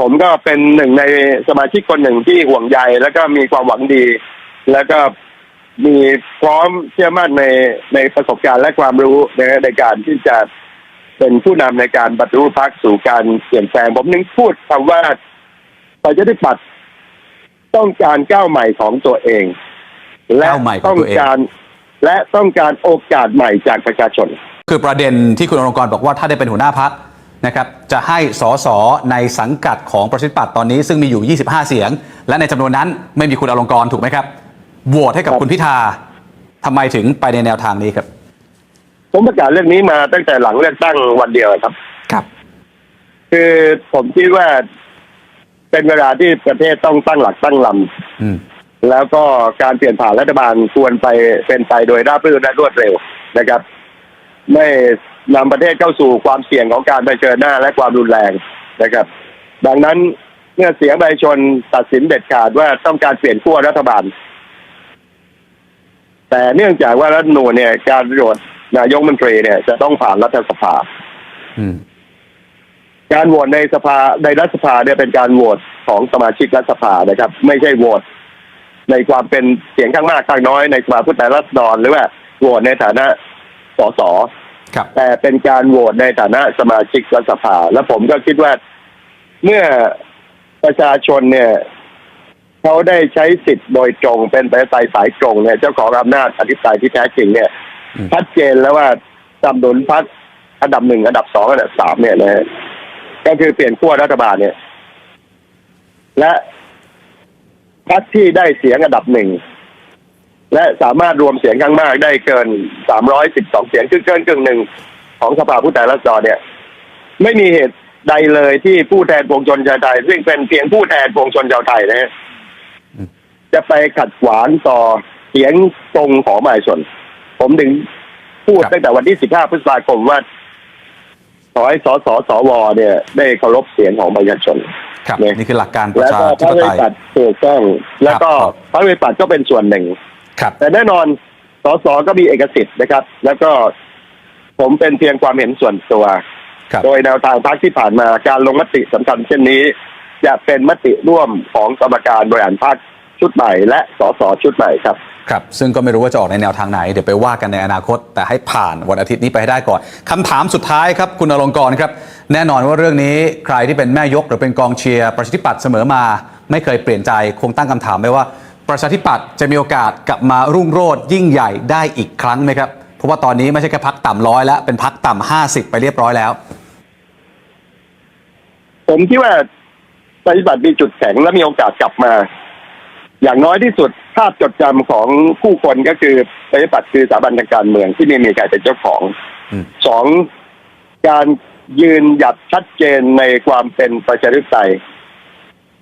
ผมก็เป็นหนึ่งในสมาชิกคนหนึ่งที่ห่วงใยแล้วก็มีความหวังดี แล้วก็มีพร้อมเชื่อมั่นในในประสบการณ์และความรู้นะในการที่จะเป็นผู้นำในการปฏิรูปพรรคสู่การเปลี่ยนแปลงผมนึงพูดคำว่าประชาธิปัตย์ต้องการก้าวใหม่ของตัวเอง และก้าวใหม่ของต้องตัวเองการและต้องการโอกาสใหม่จากประชาชน คือประเด็นที่คุณอลงกรณ์บอกว่าถ้าได้เป็นหัวหน้าพัก นะครับจะให้สสในสังกัดของประชาธิปัตย์ตอนนี้ซึ่งมีอยู่ 25 เสียง และในจำนวนนั้นไม่มีคุณอลงกรณ์ถูกไหมครับโหวตให้กับครับคุณพิธาทำไมถึงไปในแนวทางนี้ครับ ผมประกาศเรื่องนี้มาตั้งแต่หลังเลือกตั้งวันเดียวครับครับ คือผมคิดว่าเป็นเวลาที่ประเทศต้องตั้งหลักตั้งลอืมำแล้วก็การเปลี่ยนผ่านรัฐบาลควรไปเป็นไปโดยราบรื่นและรวดเร็วนะครับ ไม่ นำประเทศเข้าสู่ความเสี่ยงของการเผชิญหน้าและความรุนแรงนะครับ ดังนั้นเมื่อเสียงประชาชนตัดสินเด็ดขาดว่าต้องการเปลี่ยนขั้วรัฐบาล แต่เนื่องจากว่ารัฐธรรมนูญเนี่ย การโหวตนายกรัฐมนตรีเนี่ย จะต้องผ่านรัฐสภาอืมการโหวตในสภาในรัฐสภาเนี่ยเป็นการโหวตของสมาชิกรัฐสภานะครับ ไม่ใช่โหวตในความเป็นเสียงข้างมากข้างน้อยในสภาผู้แทนราษฎรหรือว่าโหวตในฐานะสส ครับแต่เป็นการโหวตในฐานะสมาชิกรัฐสภา และผมก็คิดว่าเมื่อประชาชนเนี่ยเขาได้ใช้สิทธิ์โดยตรงเป็นประชาธิปไตยสายตรงเนี่ยเจ้าของอำนาจอธิปไตยที่แท้จริงเนี่ยอืมชัดเจนแล้วว่าสนับสนุนพรรคอันดับหนึ่งอันดับสองอันดับสามเนี่ยนะฮะก็คือเปลี่ยนขั้วรัฐบาลเนี่ย และพรรคที่ได้เสียงอันดับหนึ่ง และสามารถรวมเสียงข้างมากได้เกิน 312 เสียงคือเกินกึ่งหนึ่งของสภาผู้แทนราษฎรเนี่ย ไม่มีเหตุใดเลยที่ผู้แทนปวงชนชาวไทย ซึ่งเป็นเพียงผู้แทนปวงชนชาวไทยนะฮะอืมจะไปขัดขวางต่อเสียงตรงของประชาชน ผมถึงพูดตั้งแต่วันที่ 15 พฤษภาคมว่าขอให้สสสวเนี่ย ได้เคารพเสียงของประชาชนครับเนี่ยนี่คือหลักการประแล้วชาก็ธิพระปวิไตยปัตย์ถูกต้องแล้วก็ครับพระวิปัตย์ก็เป็นส่วนหนึ่ง ครับ แต่แน่นอนสสก็มีเอกสิทธิ์นะครับ แล้วก็ผมเป็นเพียงความเห็นส่วนตัวครับโดยแนวทางพรรคที่ผ่านมาการลงมติสำคัญเช่นนี้ จะเป็นมติร่วมของกรรมการบริหารพรรคชุดใหม่และสสชุดใหม่ครับครับ ซึ่งก็ไม่รู้ว่าจะออกในแนวทางไหน เดี๋ยวไปว่ากันในอนาคต แต่ให้ผ่านวันอาทิตย์นี้ไปให้ได้ก่อนคำถามสุดท้ายครับ คุณอลงกรณ์ครับ แน่นอนว่าเรื่องนี้ใครที่เป็นแม่ยกหรือเป็นกองเชียร์ประชาธิปัตย์เสมอมา ไม่เคยเปลี่ยนใจคงตั้งคำถามไว้ว่า ประชาธิปัตย์จะมีโอกาสกลับมารุ่งโรจน์ยิ่งใหญ่ได้อีกครั้งไหมครับ เพราะว่าตอนนี้ไม่ใช่แค่พักต่ำร้อยแล้ว เป็นพักต่ำห้าสิบไปเรียบร้อยแล้ว ผมคิดว่าปฏิบัติมีจุดแข็งและมีโอกาสกลับมา อย่างน้อยที่สุดภาพจดจำของผู้คนก็คือปฏิบัติคือสถาบันทางการเมืองที่ไม่มีใครเป็นเจ้าของอืมสองการยืนหยัดชัดเจนในความเป็นประชาธิปไตย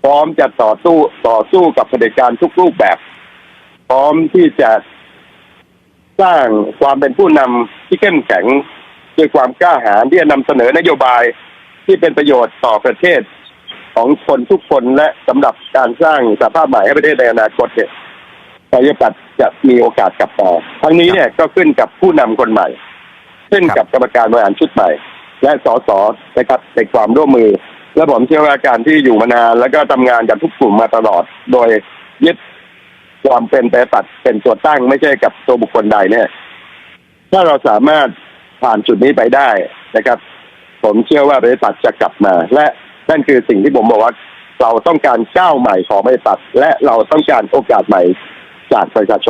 พร้อมจะต่อสู้ต่อสู้กับเผด็จการทุกรูปแบบ พร้อมที่จะสร้างความเป็นผู้นำที่เข้มแข็งด้วยความกล้าหาญที่จะนำเสนอนโยบายที่เป็นประโยชน์ต่อประเทศของคนทุกคนและสำหรับการสร้างสภาพใหม่ให้ประเทศในอนาคตเนี่ยประชาธิปัตย์จะมีโอกาสกลับมาทั้งนี้เนี่ยก็ขึ้นกับผู้นำคนใหม่ ขึ้นกับกรรมการบริหารชุดใหม่ และสสนะครับในความร่วมมือ และผมเชื่อว่าการที่อยู่มานานแล้วก็ทำงานกับทุกกลุ่มมาตลอด โดยยึดความเป็นประชาธิปัตย์เป็นตัวตั้งไม่ใช่กับตัวบุคคลใดเนี่ย ถ้าเราสามารถผ่านจุดนี้ไปได้นะครับ ผมเชื่อว่าประชาธิปัตย์จะกลับมา และนั่นคือสิ่งที่ผมบอกว่า เราต้องการก้าวใหม่ของประชาธิปัตย์และเราต้องการโอกาสใหม่จากประชาชน